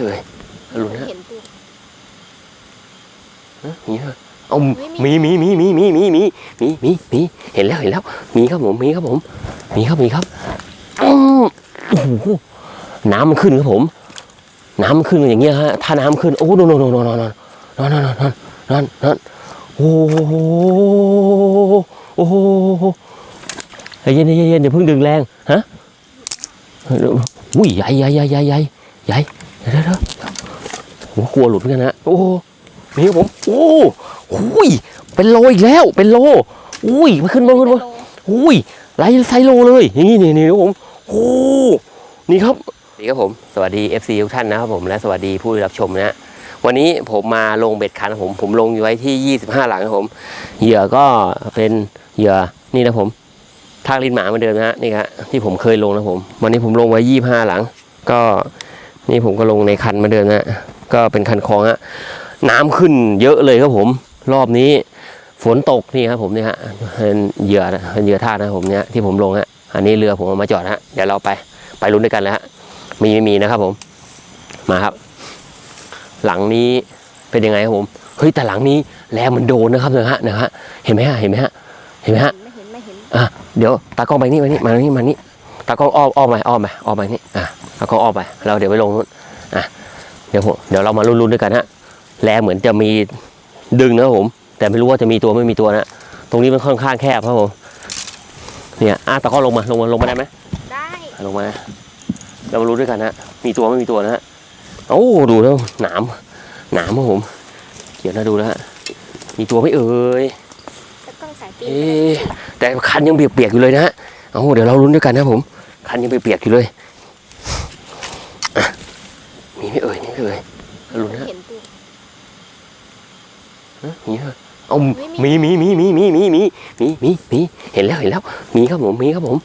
เอ่ยลุ้นฮะเห็นตัวฮะมีเหรอเอามีมีมีมีมีมีมีมีมีมีเห็นแล้วเห็นแล้ว มีครับผมมีครับผม มีครับมีครับอืมโอ้โหน้ำมันขึ้นครับผม น้ำมันขึ้นอย่างเงี้ยฮะถ้าน้ำขึ้นโอ้โนโนโนโนโนโนโนโนโนโนโนโนโอ้โหโอ้โหใจเย็นใจเย็นอย่าเพิ่งดึงแรงฮะอุ้ยใหญ่ใหญ่ใหญ่ใหญ่ใหญ่ใหญ่ เดี๋ยวเดี๋ยวผมกลัวหลุดเหมือนกันนะโอ้โหนี่ผม โอ้โหเป็นโลอีกแล้ว เป็นโลอุ้ยมาขึ้นมาขึ้นมาอุ้ยไลท์ไซโลเลยนี่นี่นี่ครับผมโอ้นี่ครับนี่ครับผม สวัสดี FC ทุกท่านนะครับผมและสวัสดีผู้รับชมนะวันนี้ผมมาลงเบ็ดคันผมผมลงอยู่ไว้ที่ 25 หลังครับผม เหยื่อก็เป็นเหยื่อนี่นะผม ทากลิ้นหมาเหมือนเดิมนะฮะนี่ครับที่ผมเคยลงนะผม วันนี้ผมลงไว้ 25 หลัง ก็ นี่ผมก็ลงในคันเหมือนเดิมนะก็เป็นคันคลองฮะน้ำขึ้นเยอะเลยครับผม รอบนี้ฝนตกนี่ครับผมเนี่ยฮะเป็นเหยื่อนะเป็นเหยื่อท่านะครับผมเนี่ยที่ผมลงฮะอันนี้เรือผมเอามาจอดฮะเดี๋ยวเราไปไปลุ้นด้วยกันแล้วฮะมีไม่มีนะครับผมมาครับ หลังนี้เป็นยังไงครับผมเฮ้ยแต่หลังนี้แรงมันโดนนะครับนะฮะนะฮะเห็นไหมฮะเห็นไหมฮะเห็นไหมฮะไม่เห็นไม่เห็นอะเดี๋ยวตากล้องไปนี่มานี่มานี่มานี่ตากล้องอ้อมอ้อมไปอ้อมไปอ้อมไปนี่อะ ตากล้องอ้อมไปเราเดี๋ยวไปลงนู้นอะเดี๋ยวผมเดี๋ยวเรามาลุ้นๆด้วยกันฮะแรงเหมือนจะมีดึงนะครับผม แต่ไม่รู้ว่าจะมีตัวไม่มีตัวนะตรงนี้มันค่อนข้างแคบครับผมเนี่ยอะตะก้อลงมาลงมาลงมาได้ไหมได้อะลงมานะเรามารู้ด้วยกันนะมีตัวไม่มีตัวนะฮะโอ้ดูแล้วหนามหนามครับผมเขียนนะดูแล้วฮะมีตัวไหม่เอ่ยจะต้องสายตีนเอ๊ะแต่คันยังเปียกๆอยู่เลยนะฮะเอาเดี๋ยวเราลุ้นด้วยกันนะผม คันยังเปียกๆอยู่เลย อะมีไหม่เอ่ยมีไหม่เอ่ยลุ้นนะเห็นตัวฮะมีเหรอเอามีมีมีมีมีมีมีมีมีมีเห็นแล้วเห็นแล้วมีครับผมมีครับผม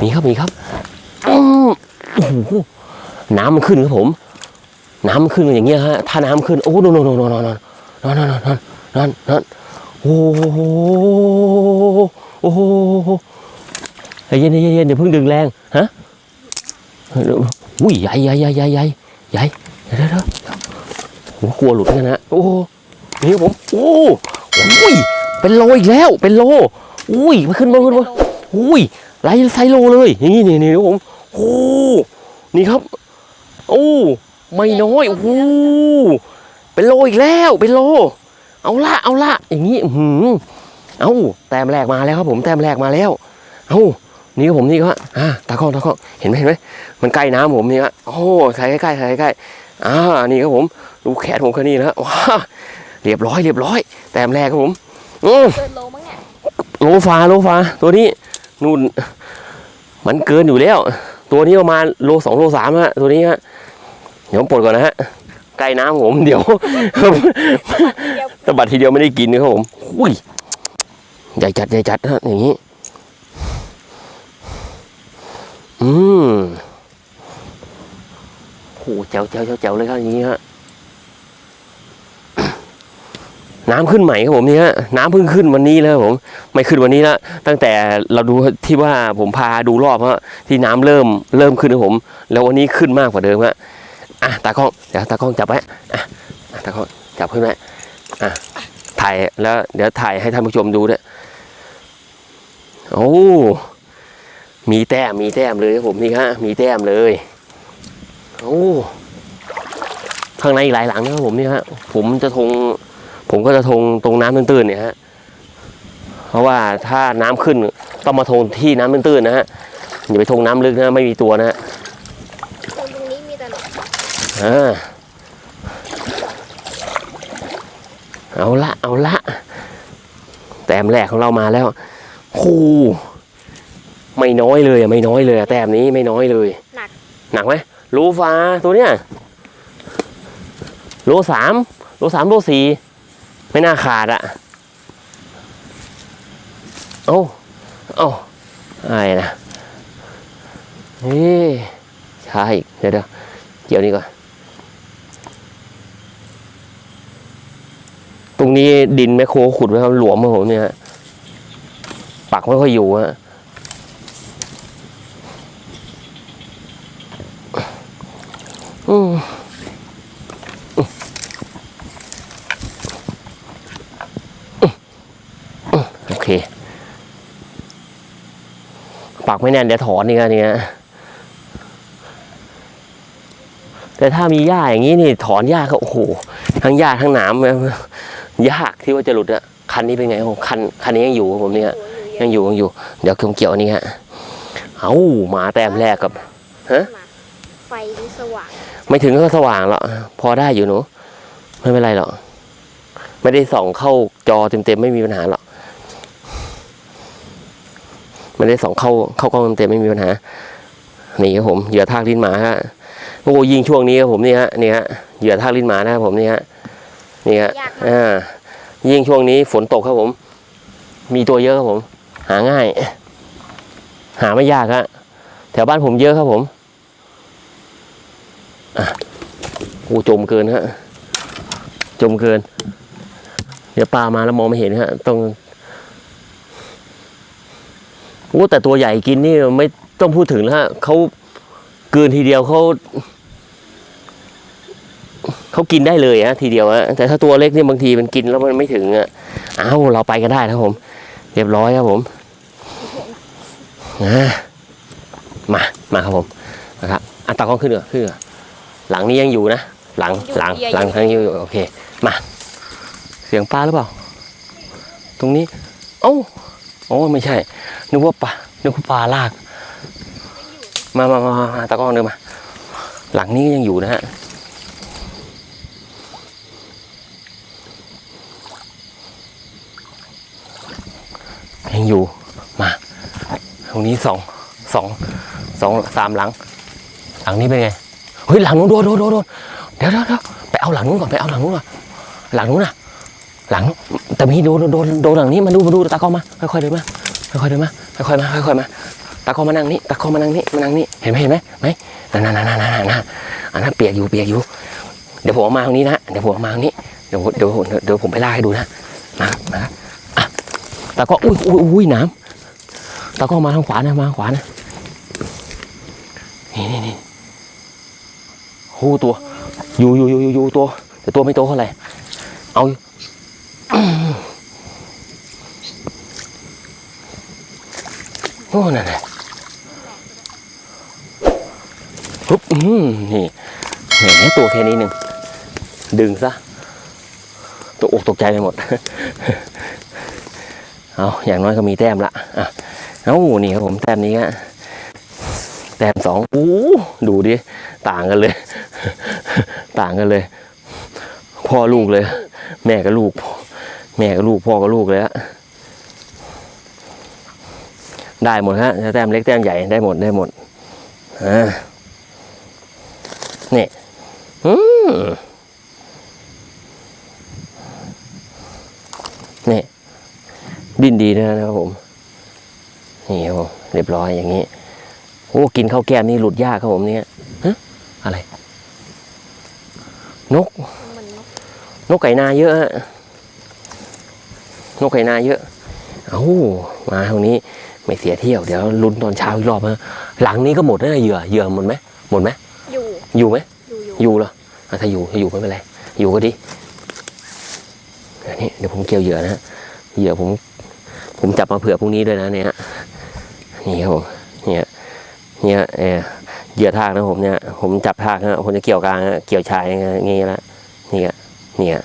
มีครับมีครับอืมโอ้โหน้ำมันขึ้นครับผม น้ำมันขึ้นอย่างเงี้ยฮะถ้าน้ำขึ้นโอ้โนโนโนโนโนโนโนโนโนโนโนโนโนโอ้โหโอ้โหใจเย็นใจเย็นอย่าเพิ่งดึงแรงฮะ อุ้ยใหญ่ใหญ่ใหญ่ใหญ่ใหญ่ใหญ่เดี๋ยวเดี๋ยวเดี๋ยวผมกลัวหลุดกันนะโอ้นี่ผมโอ้โอ้ยเป็นโลอีกแล้วเป็นโลอุ้ยมาขึ้นมาขึ้นมาอุ้ยไลท์ไซโลเลยนี่นี่นี่ครับผมโอ้นี่ครับโอ้ไม่น้อยโอ้เป็นโลอีกแล้วเป็นโล เอาละเอาละอย่างนี้หือเอาแต้มแรกมาแล้วครับผมแต้มแรกมาแล้วเอา นี่ครับผมนี่ก็อ่าตาข้องตาข้องเห็นไหมเห็นไหมมันใกล้น้ำผมนี่ฮะโอ้ใส่ใกล้ๆใส่ใกล้ๆอ่านี่ครับผมดูแขนผมแค่นี้นะว้าเรียบร้อยเรียบร้อย แต้มแรกครับผมอืมเกินโลมั้งเนี่ยโลฟาโลฟาตัวนี้นู่นมันเกินอยู่แล้ว ตัวนี้ประมาณโลสองโลสามฮะตัวนี้ฮะเดี๋ยวผมปลดก่อนนะฮะใกล้น้ำผมเดี๋ยวเดี๋ยวสะบัดทีเดียวไม่ได้กินนะครับผมอุ้ยใหญ่จัดใหญ่จัดฮะอย่างนี้ อืมโหแจ๋วแจ๋วแจ๋วแจ๋วเลยครับอย่างนี้ฮะน้ำขึ้นใหม่ครับผมนี่ฮะน้ำเพิ่งขึ้นวันนี้แล้วผม ไม่ขึ้นวันนี้ละตั้งแต่เราดูที่ว่าผมพาดูรอบฮะที่น้ำเริ่มเริ่มขึ้นครับผม แล้ววันนี้ขึ้นมากกว่าเดิมฮะอะตากล้องเดี๋ยวตากล้องจับไว้อะอะตากล้องจับขึ้นไว้อะถ่ายแล้ว เดี๋ยวถ่ายให้ท่านผู้ชมดูด้วยโอ้ มีแต้มมีแต้มเลยครับผมนี่ฮะมีแต้มเลยโอ้ข้างในอีกหลายหลังนะครับผมนี่ฮะผมจะทง ผมก็จะทงตรงน้ำตื้นๆเนี่ยฮะเพราะว่าถ้าน้ำขึ้นต้องมาทงที่น้ำตื้นๆนะฮะอย่าไปทงน้ำลึกนะไม่มีตัวนะฮะตรงนี้มีแต่หนอนอ่าเอาละเอาละแต้มแรกของเรามาแล้วโู ไม่น้อยเลยอะไม่น้อยเลยอะแต้มนี้ไม่น้อยเลย หนัก หนักไหมโลฟ้าตัวเนี้ยโลสามโลสามโลสี่ไม่น่าขาดอะเอ้าเอ้าอะไรนะเฮ้ยใช่เดี๋ยวเดี๋ยวเกี่ยวนี่ก่อนตรงนี้ดินแมคโครขุดไว้ครับหลวมมาผมเนี่ยฮะปักไม่ค่อยอยู่ฮะอืม ปั กไม่แน่นเดี๋ยวถอนนี่กันเนี่ยแต่ถ้ามีหญ้าอย่างนี้นี่ถอนหญ้าก็โอ้โหทั้งหญ้าทั้งหนามยากที่ว่าจะหลุดอะคันนี้เป็นไงครับผมคันคันนี้ยังอยู่ครับผมเนี่ยโอ้ยอยู่เยอะยังอยู่ยังอยู่ เดี๋ยวผมเกี่ยวอันนี้ฮะเอามาแต้มแรกกับฮะมาไฟนี่สว่าง ไม่ถึงก็สว่างหรอกพอได้อยู่หนูไม่เป็นไรหรอกไม่ได้ส่องเข้าจอเต็มๆไม่มีปัญหาหรอก ไม่ได้ส่องเข้าเข้ากล้องเต็มๆไม่มีปัญหา นี่ครับผมเหยื่อทากลิ้นหมาฮะโอ้ยิงช่วงนี้ครับผมนี่ฮะนี่ฮะเหยื่อทากลิ้นหมานะครับผมนี่ฮะนี่ฮะยากมากอ่ายิ่งช่วงนี้ฝนตกครับผม มีตัวเยอะครับผม หาง่าย หาไม่ยากฮะแถวบ้านผมเยอะครับผมอะโอ้จมเกินฮะจมเกิน เดี๋ยวปลามาแล้วมองไม่เห็นฮะต้องโอ้แต่ตัวใหญ่กินนี่ไม่ต้องพูดถึงแล้วฮะเขาเกินทีเดียวเขาเขากินได้เลยฮะทีเดียวฮะแต่ถ้าตัวเล็กเนี่ยบางทีมันกินแล้วมันไม่ถึงอะเอ้าเราไปก็ได้นะครับผม เรียบร้อยครับผมอ่ามามาครับผมนะครับอะตากล้องขึ้นเหรอขึ้นเหรอหลังนี้ยังอยู่นะหลังหลังหลังยังอยู่โอเคมา เสียงปลาหรือเปล่า ตรงนี้ เอ้า โอ้ไม่ใช่ นึกว่าปลานึกว่าปลาลาก มามามามาตากล้องเดินมา หลังนี้ยังอยู่นะฮะยังอยู่มาตรงนี้สองสองสองสามหลัง หลังนี้เป็นไงเฮ้ยหลังนู้นโดนโดนโดนเดี๋ยวเดี๋ยวเดี๋ยวไปเอาหลังนู้นก่อนไปเอาหลังนู้นก่อนหลังนู้นน่ะ หลังแต่มีโดนโดนโดนหลังนี้มาดูมาดูตากล้อมาค่อยๆเดินมาค่อยๆเดินมาค่อยๆมาค่อยๆมาตากล้อมานั่งนี่ตากล้อมานั่งนี่มานั่งนี่เห็นไหมเห็นไหมไหมนั่นนั่นนั่นนั่นนั่นอันนั้นเปียกอยู่เปียกอยู่ เดี๋ยวผมเอามาตรงนี้นะเดี๋ยวผมเอามาตรงนี้เดี๋ยวเดี๋ยวเดี๋ยวผมไปลาให้ดูนะมามาอะตากล้ออุ้ยอุ้ยอุ้ยน้ำตากล้อมาทางขวานะมาทางขวานะนี่นี่นี่โอ้ตัวอยู่อยู่อยู่อยู่ตัวแต่ตัวไม่โตเท่าไหร่เอาอยู่ โอ้นั่นแหละปุ๊บอืมนี่แหมตัวแค่นี้หนึ่ง ดึงซะตกอกตกใจไปหมด เอาอย่างน้อยก็มีแต้มละอะเอ้านี่ครับผมแต้มนี้ฮะแต้มสองอู้ดูดิ ต่างกันเลย ต่างกันเลย พ่อลูกเลย แม่กับลูก แม่กับลูกพ่อกับลูกเลยฮะ ได้หมดฮะแต้มเล็กแต้มใหญ่ได้หมดได้หมดอ่านี่อืมนี่ดินดีนะครับผมนี่ครับผมเรียบร้อยอย่างนี้โอ้กินข้าวแก้มนี่หลุดยากครับผมเนี่ยฮะอะไร นก นกไก่นาเยอะฮะนกไก่นาเยอะเอามาตรงนี้ ไม่เสียเที่ยว เดี๋ยวลุ้นตอนเช้าอีกรอบฮะหลังนี้ก็หมดแล้วนะเหยื่อเหยื่อหมดไหมหมดไหมอยู่อยู่ไหมอยู่อยู่อยู่เหรออะถ้าอยู่ถ้าอยู่ไม่เป็นไรอยู่ก็ดีอันนี้เดี๋ยวผมเกี่ยวเหยื่อนะฮะเหยื่อผม ผมจับมาเผื่อพรุ่งนี้ด้วยนะเนี่ยฮะนี่ครับผมเนี่ยเนี่ยเออเหยื่อทากนะผมเนี่ย ผมจับทากฮะผมจะเกี่ยวกลางฮะเกี่ยวชายอย่างงี้ละนี่ฮะเนี่ย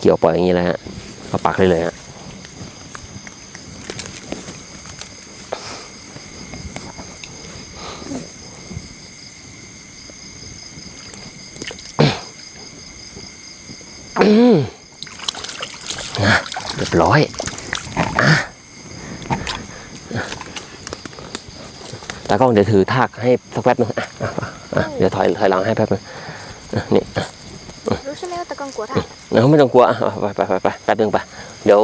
เกี่ยวปล่อยอย่างนี้แล้วฮะก็ปักเลยเลยฮะอืมนะเรียบร้อยอะตากล้องเดี๋ยวถือทากให้สักแป๊บนึงอะอะอะเดี๋ยวถอยถอยหลังให้แป๊บนึงอะนี่อะรู้ใช่ไหมว่าตะกองกลัวถ่ายเออไม่ต้องกลัวอะไปไปไปไปแป๊บนึงไปเดี๋ยว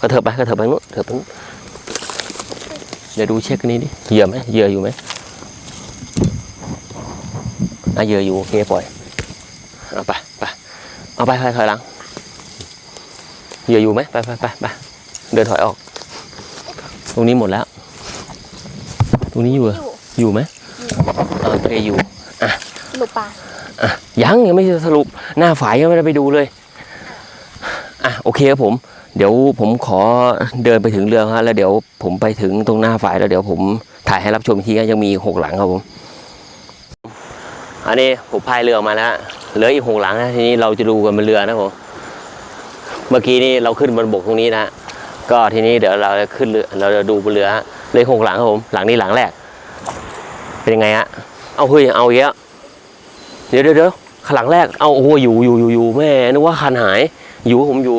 กระเถิบไปกระเถิบไปนู้นกระเถิบไปนู้นเดี๋ยวดูเช็คอันนี้ดิเหยื่อไหมเหยื่ออยู่ไหมอะเหยื่ออยู่โอเคปล่อยเอาไปไปเอาไปไปถอยหลัง เหยื่ออยู่ไหมไปไปไปไปเดินถอยออก ตรงนี้หมดแล้ว ตรงนี้อยู่เหรออยู่อยู่ไหมเออโอเคอยู่หลุปปลาอะยังยังไม่สรุปหน้าฝายยังไม่ได้ไปดูเลยอะโอเคครับผม เดี๋ยวผมขอเดินไปถึงเรือฮะแล้วเดี๋ยวผมไปถึงตรงหน้าฝายแล้วเดี๋ยวผมถ่ายให้รับชมอีกทีก็ยังมีอีกหกหลังครับผมอันนี้ผมพายเรือออกมาแล้วเหลืออีกหกหลังนะทีนี้เราจะดูกันบนเรือนะผม เมื่อกี้นี่เราขึ้นบนบกตรงนี้นะก็ทีนี้เดี๋ยวเราจะขึ้นเรือเราจะดูบนเรือเลยหกหลังครับผมหลังนี้หลังแรก เป็นยังไงฮะเอาเฮ้ยเอาเยอะเดี๋ยวเดี๋ยวเดี๋ยวข้างหลังแรกเอาโอ้อยู่อยู่อยู่อยู่แม่นึกว่าคันหาย อยู่ผมอยู่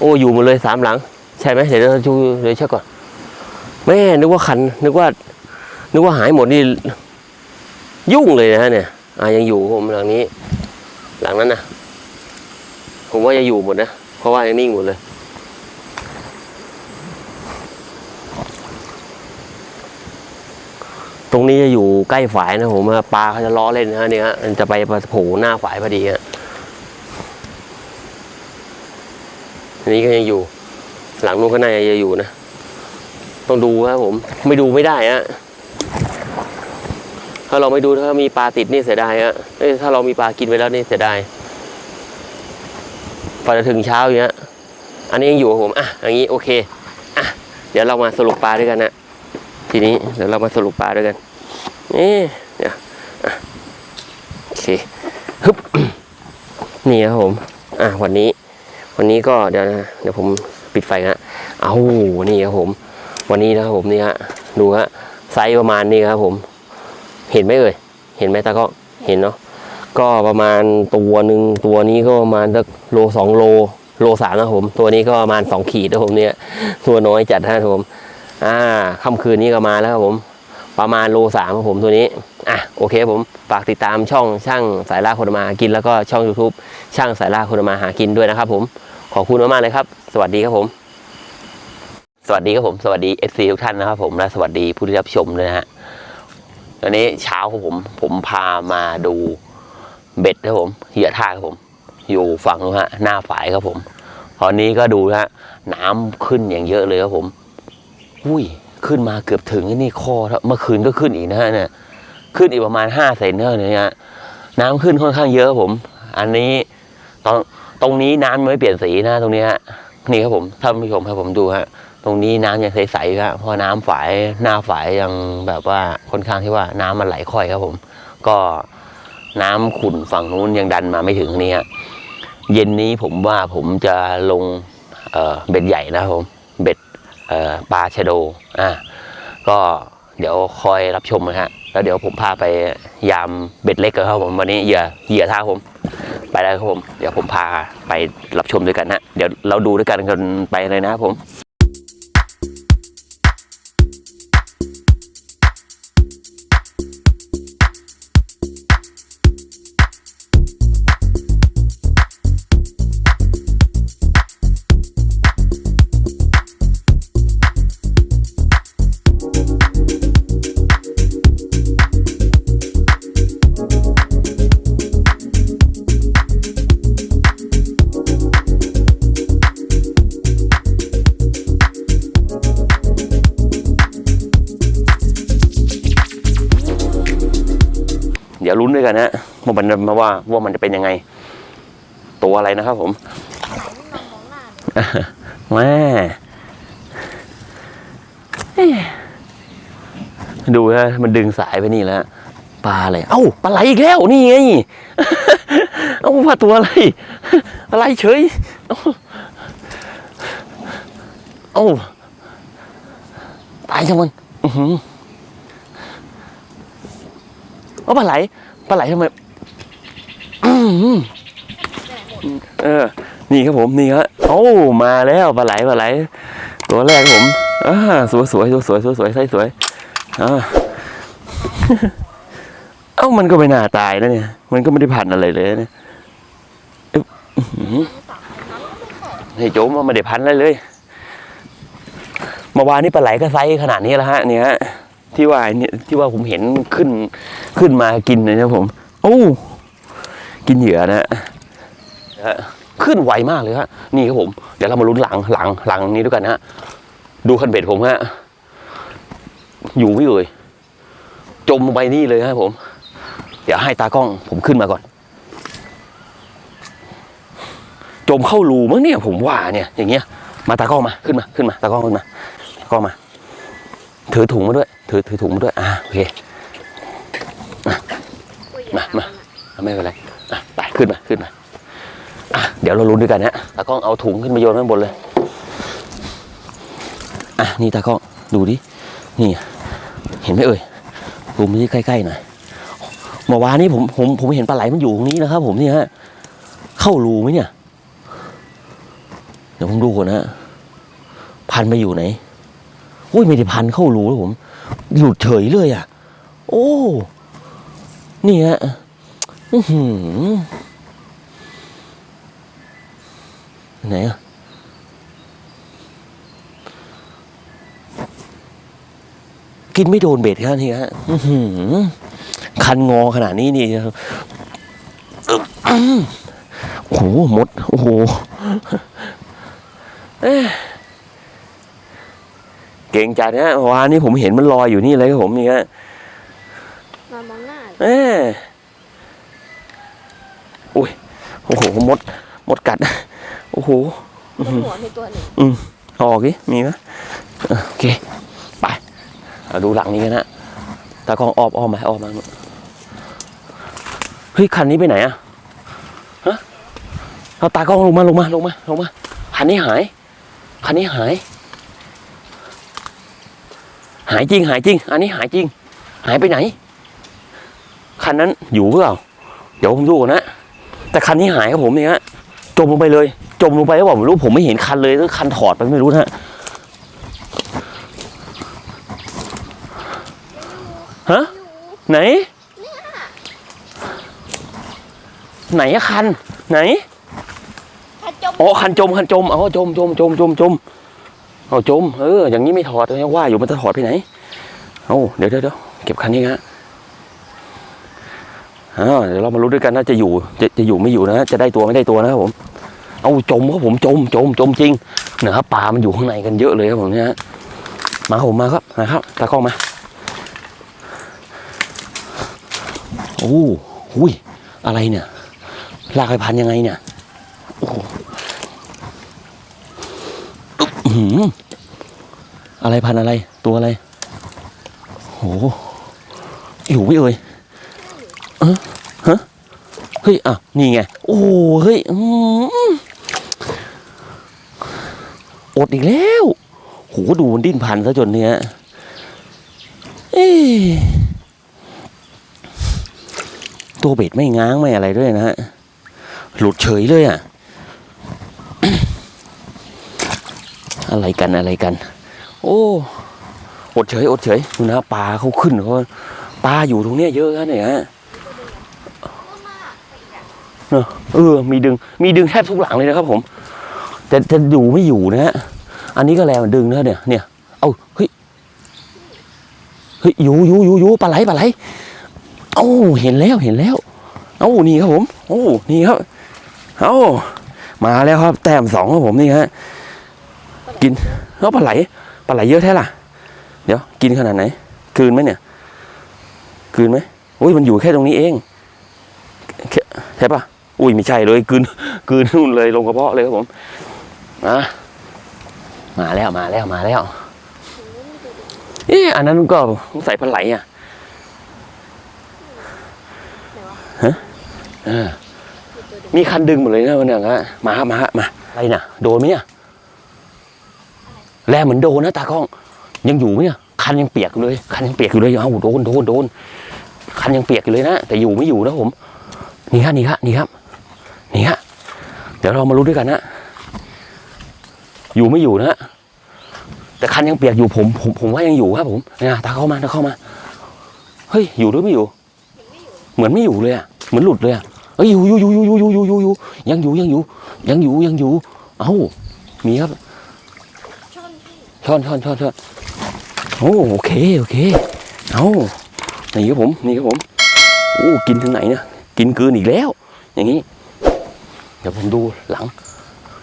โอ้อยู่หมดเลยสามหลัง ใช่ไหมเดี๋ยวเราดูเดี๋ยวเช็คก่อนแม่นึกว่าคันนึกว่า นึกว่าหายหมดนี่ยุ่งเลยนะฮะเนี่ยอะยังอยู่ผมหลังนี้ หลังนั้นนะผมว่ายังอยู่หมดนะ เพราะว่ายังนิ่งหมดเลย ตรงนี้จะอยู่ใกล้ฝายนะผมปลาเขาจะล้อเล่นนะฮะเนี่ยฮะมันจะไปโผล่หน้าฝายพอดีฮะอันนี้ก็ยังอยู่ หลังนู้นก็น่าจะอยู่นะ ต้องดูครับผม ไม่ดูไม่ได้ฮะถ้าเราไม่ดูถ้ามีปลาติดนี่เสียดายฮะเอ้ยถ้าเรามีปลากินไปแล้วนี่เสียดาย พอจะถึงเช้าอย่างเงี้ย อันนี้ยังอยู่กับผม อะ อย่างนี้โอเค อะ เดี๋ยวเรามาสรุปปลาด้วยกันนะ ทีนี้เดี๋ยวเรามาสรุปปลาด้วยกัน นี่เดี๋ยวโอเคฮึบนี่ครับผม อะวันนี้ วันนี้ก็เดี๋ยวนะ เดี๋ยวผมปิดไฟฮะเอานี่ครับผม วันนี้นะครับผมนี่ฮะ ดูฮะ ไซส์ประมาณนี้ครับผม เห็นไหมเอ่ย เห็นไหมตาก็เห็นเนาะ ก็ประมาณตัวหนึ่งตัวนี้ก็ประมาณสักโลสองโลโลสามนะผม ตัวนี้ก็ประมาณสองขีดนะผมเนี่ยตัวน้อยจัดนะครับผม อ่าค่ำคืนนี้ก็มาแล้วครับผม ประมาณโลสามครับผมตัวนี้อะโอเคผมฝากติดตามช่องช่างสายล่าคนมาหากินแล้วก็ช่อง YouTube ช่างสายล่าคนมาหากินด้วยนะครับผมขอบคุณมากๆเลยครับ สวัสดีครับผม สวัสดีครับผมสวัสดี FC ทุกท่านนะครับผมและสวัสดีผู้ที่รับชมด้วยนะฮะวันนี้เช้าครับผมผมพามาดู เบ็ดครับผมเหยื่อท่าครับผม อยู่ฝั่งนู้นฮะหน้าฝายครับผม ตอนนี้ก็ดูฮะน้ำขึ้นอย่างเยอะเลยครับผมอุ้ยขึ้นมาเกือบถึงนี่คอเมื่อคืนก็ขึ้นอีกนะฮะเนี่ยขึ้นอีกประมาณห้าเซนเท่านี้ฮะน้ำขึ้นค่อนข้างเยอะครับผม อันนี้ตอนตรงนี้น้ำไม่เปลี่ยนสีนะตรงนี้ฮะนี่ครับผมท่านผู้ชมครับผมดูฮะตรงนี้น้ำยังใสๆครับเพราะน้ำฝายหน้าฝายยังแบบว่าค่อนข้างที่ว่าน้ำมันไหลค่อยครับผม ก็ น้ำขุ่นฝั่งนู้นยังดันมาไม่ถึงนี่ฮะเย็นนี้ผมว่าผมจะลงเเบ็ดใหญ่นะครับผมเบ็ดปลาชะโดอ่าก็เดี๋ยวคอยรับชมนะฮะแล้วเดี๋ยวผมพาไปยามเบ็ดเล็กกันครับผมวันนี้เหยื่อเหยื่อท่าผม ไปได้วครับผม เดี๋ยวผมพาไปรับชมด้วยกันนะเดี๋ยวเราดูด้วยกันกันไปเลยนะครับผม ดี๋ยวลุ้นด้วยกันนะว่ามันมาว่าว่ามันจะเป็นยังไง ตัวอะไรนะครับผมแม่เอ๊ะดูฮะมันดึงสายไปนี่แล้วปลาอะไรเอ้าปลาไหลอีกแล้วนี่ไงเอ้าว่าตัวอะไรอะไรเฉยเอ้าเอ้าตายจังมันอื้อหือเอาปลาไหล ปลาไหลทำไมเออ นี่ครับผมนี่ครับโอ้มาแล้วปลาไหลปลาไหล ตัวแรกผมอ่าสวยสวยสวยสวยสวยสวยไส้สวยอ่าเอ้ามันก็ไม่น่าตายนะเนี่ย มันก็ไม่ได้พันอะไรเลยนะอึ๊บอื้อหือไอ้โจมมันไม่ได้พันอะไรเลยเมื่อวานนี้ปลาไหลก็ไซส์ขนาดนี้แล้วฮะเนี่ยฮะ ที่ว่าเนี่ยที่ว่าผมเห็นขึ้นขึ้นมากินนะครับผมโอ้กินเหยื่อนะฮะขึ้นไวมากเลยฮะนี่ครับผม เดี๋ยวเรามาลุ้นหลังหลังหลังนี้ด้วยกันนะฮะดูคันเบ็ดผมฮะอยู่ไม่เอ่ยจมไปนี่เลยฮะผม เดี๋ยวให้ตากล้องผมขึ้นมาก่อน จมเข้ารูมั้งเนี่ยผมว่าเนี่ย อย่างเงี้ย มาตากล้องมาขึ้นมาขึ้นมาตากล้องขึ้นมาตากล้องมา ถือถุงมาด้วย ถือถือถุงมาด้วย อ่าโอเคอุ้ยมาอย่มาทำนไม่เป็นไรอะไปขึ้นมาขึ้นมาอะเดี๋ยวเราลุ้นด้วยกันนะตากล้องเอาถุงขึ้นมาโยนข้างบนเลยอะนี่ตากล้องดูดินี่ เห็นไหมเอ่ยซูมมาที่ใกล้ๆหน่อยเมื่อวานนี้ผมผมผมเห็นปลาไหลมันอยู่ตรงนี้นะครับ ผมนี่ฮะเข้ารูไหมเนี่ย เดี๋ยวผมดูก่อนนะพันไปอยู่ไหนอุ้ยไม่ได้พันเข้ารูแล้วผม หลุดเฉยเลยอะ โอ้นี่ฮะอื้อหือไหนอะกินไม่โดนเบ็ดครับนี่ฮะอื้อหือคันงอขนาดนี้นี่โอ้โหมด โอ้โห เอ๊ะเก่งจัดนะวานนี้ผมเห็นมันลอยอยู่นี่เลยครับผมนี่ฮะนอนมองหน้าเอ้อุ้ยโอ้โหมดมดกัดโอ้โหบนหัวมีตัวหนึ่งเอาออกดิมีไหมเออโอเคไปเอาดูหลังนี้กันนะตากล้องออบอ้อมไปอ้อมมาเฮ้ยคันนี้ไปไหนอะฮะเอาตากล้องลงมาลงมาลงมาลงมาคันนี้หายคันนี้หาย หายจริงหายจริง อันนี้หายจริง หายไปไหน คันนั้นอยู่เปล่า เดี๋ยวผมดูก่อนนะแต่คันนี้หายครับผมเนี่ยฮะจมลงไปเลย จมลงไปแล้วบอกไม่รู้ผมไม่เห็นคันเลยแล้วคันถอดไปไม่รู้นะฮะฮะไหน ไหนอะคัน ไหนถ้าจมอ๋อคันจมคันจมอ๋อจมจมจมจมจม เอาจมเอออย่างนี้ไม่ถอดยังว่าอยู่มันจะถอดไปไหนเอาเดี๋ยวเดี๋ยวเดี๋ยวเก็บคันนี้ฮะอ่าเดี๋ยวเรามารู้ด้วยกันนะจะอยู่จะจะอยู่ไม่อยู่นะจะได้ตัวไม่ได้ตัวนะครับผม เอาจมครับผมจมจมจมจริงนะครับปลามันอยู่ข้างในกันเยอะเลยครับผมเนี่ยฮะมาผมมาครับมาครับตากล้องมาโอ้หุยอะไรเนี่ยลากไปพันยังไงเนี่ยโอ้โห อืออะไรพันอะไร ตัวอะไร โหอยู่ไม่เอ่ยเออฮะเฮ้ยอะนี่ไง โอ้โหเฮ้ยอืมอดอีกแล้วโหดูมันดิ้นพันซะจนเนี้ยเอ๊ะตัวเบ็ดไม่ง้างไม่อะไรด้วยนะฮะ หลุดเฉยเลยอะ อะไรกันอะไรกัน โอ้อดเฉยอดเฉยดูนะปลาเขาขึ้นเขาปลาอยู่ตรงเนี้ยเยอะนะเนี่ยฮะเนอะเออ มีดึง มีดึงแทบทุกหลังเลยนะครับผม แต่จะอยู่ไม่อยู่นะฮะ อันนี้ก็แรงดึงนะเนี่ย เนี่ย เอาเฮ้ย เฮ้ยอยู่อยู่อยู่อยู่ปลาไหลปลาไหลเอ้าเห็นแล้วเห็นแล้ว เอ้านี่ครับผม โอ้ นี่ครับ เอ้า มาแล้วครับ แต้มสองครับผมนี่ฮะ กินเอ้าปลาไหลปลาไหลเยอะแท้ล่ะ เดี๋ยวกินขนาดไหนกลืนไหมเนี่ยกลืนไหมอุ้ยมันอยู่แค่ตรงนี้เองแค่ใช่ปะอุ้ยไม่ใช่เลยกลืนกลืนนู่นเลยลงกระเพาะเลยครับผมอะมาแล้วมาแล้วมาแล้วเอ๊ะอันนั้นก็ใส่ปลาไหลอะไหนวะมีตัวดึงมีคันดึงหมดเลยนะวันนี้ฮะมาครับมาครับมาอะไรน่ะโดนไหมเนี่ย แรงเหมือนโดนนะตากล้อง ยังอยู่ไหมเนี่ยคันยังเปียกอยู่เลยคันยังเปียกอยู่เลยเอ้าโดนโดนโดนคันยังเปียกอยู่เลยนะแต่อยู่ไม่อยู่นะผมนี่ฮะนี่ฮะนี่ครับนี่ฮะเดี๋ยวเรามารู้ด้วยกันนะอยู่ไม่อยู่นะแต่คันยังเปียกอยู่ผมผมผมว่ายังอยู่ครับผมนะตาเข้ามาตาเข้ามาเฮ้ยอยู่หรือไม่อยู่ เหมือนไม่อยู่เลยอะเหมือนหลุดเลยอะเอ้ยอยู่อยู่อยู่อยู่อยู่อยู่อยู่อยู่ยังอยู่ยังอยู่ยังอยู่ยังอยู่เอ้ามีครับช่อนพี่ ช้อนช้อนช้อนช้อนโอ้โอเคโอเคเอ้านี่ครับผมนี่ครับผมโอ้กินถึงไหนเนี่ยกินเกินอีกแล้ว อย่างนี้ เดี๋ยวผมดูหลัง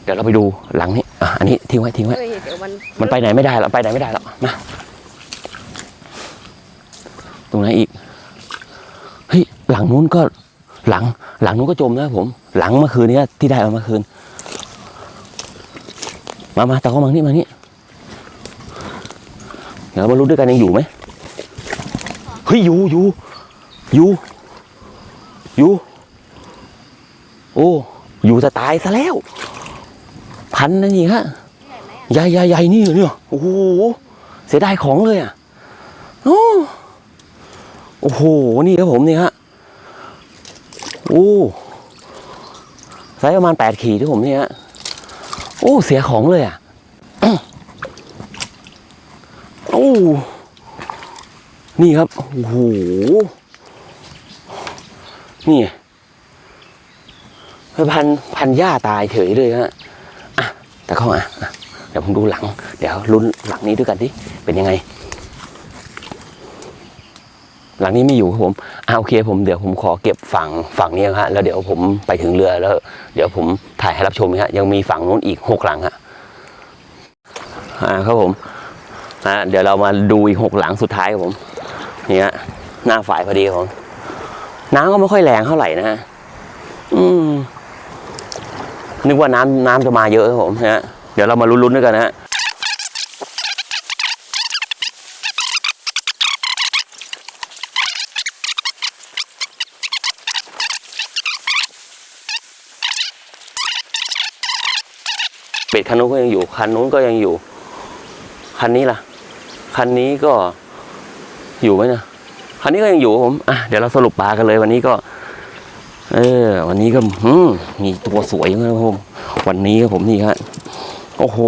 เดี๋ยวเราไปดูหลังนี้อะอันนี้ทิ้งไว้ทิ้งไว้เอ้ยเดี๋ยวมันมันไปไหนไม่ได้แล้วไปไหนไม่ได้แล้วมาตรงไหนอีกเฮ้ยหลังนู้นก็หลัง หลังนู้นก็จมนะผม หลังเมื่อคืนเนี้ยที่ได้เอาเมื่อคืน มามาตะเข้ามานี่มานี่ เดี๋ยวเรามารู้ด้วยกันยังอยู่ไหมเฮ้ยอยู่อยู่อยู่อยู่โอ้อยู่จะตายซะแล้ว พันนั่นนี่ฮะใหญ่ไหญ่ใหญ่ใหญ่ใหญ่นี่เหรอเนี่ยโอ้โหเสียดายของเลยอะโอ้โหนี่ครับผมนี่ฮะโอ้ไซส์ประมาณแปดขีดที่ผมเนี่ยฮะโอ้เสียของเลยอะอื้อ โอ้นี่ครับ โอ้โห นี่พันพันหญ้าตายเฉยเลยฮะอะแต่เข้ามาอะ เดี๋ยวผมดูหลัง เดี๋ยวลุ้นหลังนี้ด้วยกันดิ เป็นยังไง หลังนี้ไม่อยู่ครับผมอ่าโอเคผมเดี๋ยวผมขอเก็บฝั่งฝั่งนี้ฮะ แล้วเดี๋ยวผมไปถึงเรือแล้ว เดี๋ยวผมถ่ายให้รับชมนะฮะ ยังมีฝั่งนู้นอีกหกหลังฮะ อ่าครับผม อ่าเดี๋ยวเรามาดูอีกหกหลังสุดท้ายครับผมนี่ฮะหน้าฝ่ายพอดีครับผมน้ำก็ไม่ค่อยแรงเท่าไหร่นะฮะอืมนึกว่าน้ำน้ำจะมาเยอะครับผมนะฮะเดี๋ยวเรามาลุ้นๆด้วยกันนะฮะเป็ดคันนู้นก็ยังอยู่ คันนู้นก็ยังอยู่ คันนี้ล่ะ คันนี้ก็อยู่ไหมนะคันนี้ก็ยังอยู่ผมอะเดี๋ยวเราสรุปปลากันเลยวันนี้ก็ เออ วันนี้ก็อืมีตัวสวยนะครับผมวันนี้ครับผมนี่ฮะโอ้โห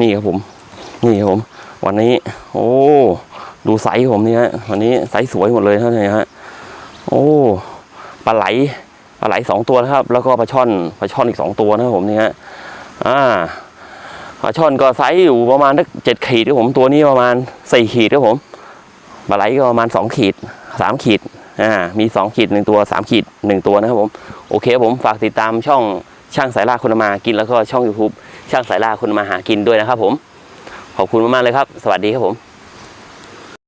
นี่ครับผม นี่ครับผม วันนี้ โอ้ ดูไซส์ผมนี่ฮะวันนี้ไซส์สวยหมดเลยท่านี้ฮะโอ้ปลาไหลปลาไหลสองตัวนะครับ แล้วก็ปลาช่อนปลาช่อนอีกสองตัวนะครับผมนี่ฮะอ่า ปลาช่อนก็ไซส์อยู่ประมาณสักเจ็ดขีดครับผมตัวนี้ประมาณสี่ขีดครับผมปลาไหลก็ประมาณสองขีดสามขีดอ่ามีสองขีดหนึ่งตัวสามขีดหนึ่งตัวนะครับผมโอเคครับผมฝากติดตามช่องช่างสายล่าคนมากินแล้วก็ช่อง YouTube ช่างสายล่าคนมาหากินด้วยนะครับผม ขอบคุณมากๆเลยครับ สวัสดีครับผม